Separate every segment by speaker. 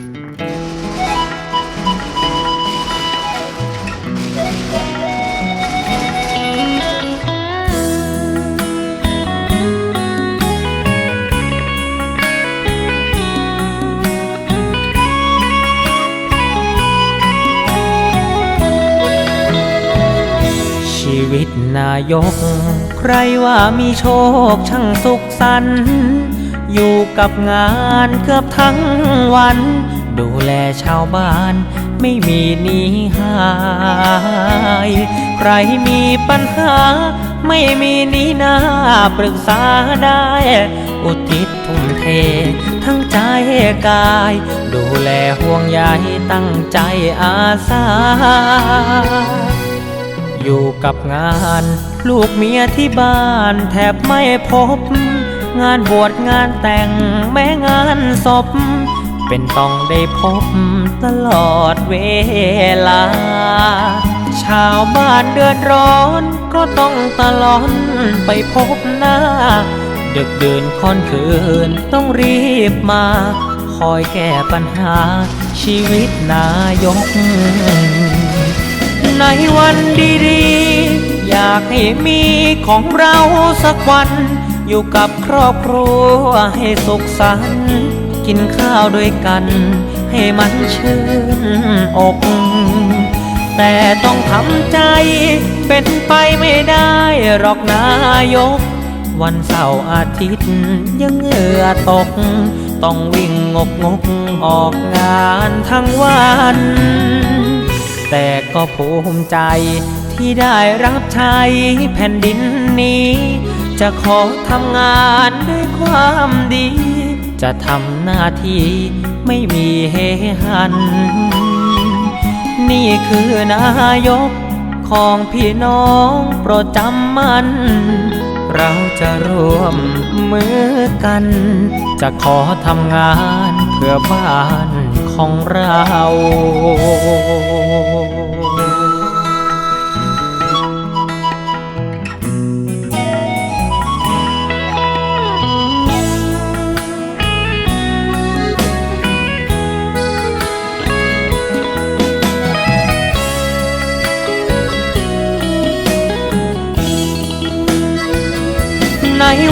Speaker 1: ชีวิตนายก ใครว่ามีโชคช่างสุขสันต์ อยู่กับงานเกือบทั้งวัน ดูแลชาวบ้านไม่มีหนีหาย ใครมีปัญหา ไม่มีหนีหน้าปรึกษาได้ อุทิศทุ่มเท ทั้งใจกาย ดูแลห่วงใยตั้งใจอาสา อยู่กับงาน ลูกเมียที่บ้านแทบไม่พบ งานบวชงานแต่งแม้งานศพ เป็นต้องได้พบตลอดเวลา ชาวบ้านเดือดร้อนก็ต้องตลอนไปพบหน้า ดึกดื่นค่อนคืนต้องรีบมา คอยแก้ปัญหาชีวิตนายก ในวันดีๆ อยากให้มีของเราสักวัน อยู่กับครอบครัวให้สุขสันต์กินข้าวด้วยกัน ให้มันชื่นอก แต่ต้องทำใจเป็นไปไม่ได้หรอกนายก วันเสาร์อาทิตย์ยังเหงื่อตก ต้องวิ่งงกงกออกงานทั้งวัน แต่ก็ภูมิใจที่ได้รับใช้แผ่นดินนี้ จะขอทำงานด้วยความดี จะทำหน้าที่ไม่มีเฮหัน นี่คือนายกของพี่น้องโปรดจำมัน เราจะร่วมมือกัน จะขอทำงานเพื่อบ้านของเรา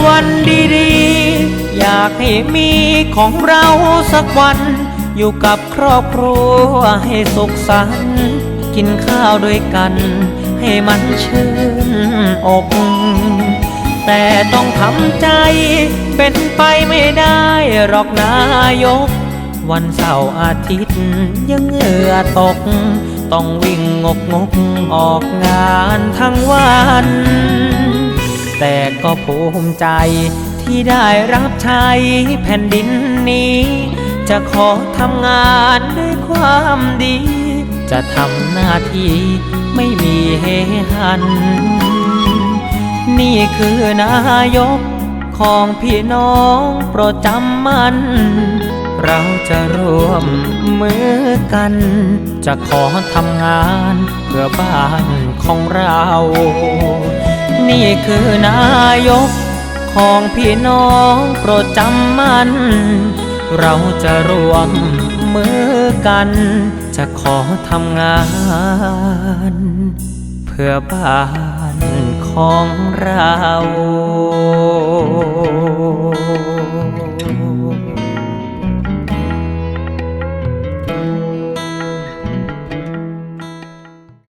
Speaker 1: วันดีๆ อยากให้มีของเราสักวัน อยู่กับครอบครัวให้สุขสันต์กินข้าวด้วยกัน ให้มันชื่นอก แต่ต้องทำใจเป็นไปไม่ได้หรอกนายก วันเสาร์อาทิตย์ยังเหงื่อตก ต้องวิ่งงกงกออกงานทั้งวัน แต่ก็ภูมิใจที่ได้รับใช้แผ่นดินนี้ จะขอทำงานด้วยความดี จะทำหน้าที่ไม่มีเฮหัน นี่คือนายกของพี่น้องโปรดจำมัน เราจะร่วมมือกัน จะขอทำงานเพื่อบ้านของเรา นี่คือนายกของพี่น้องโปรดจำมัน เราจะรวมมือกัน จะขอทำงาน เพื่อบ้านของเรา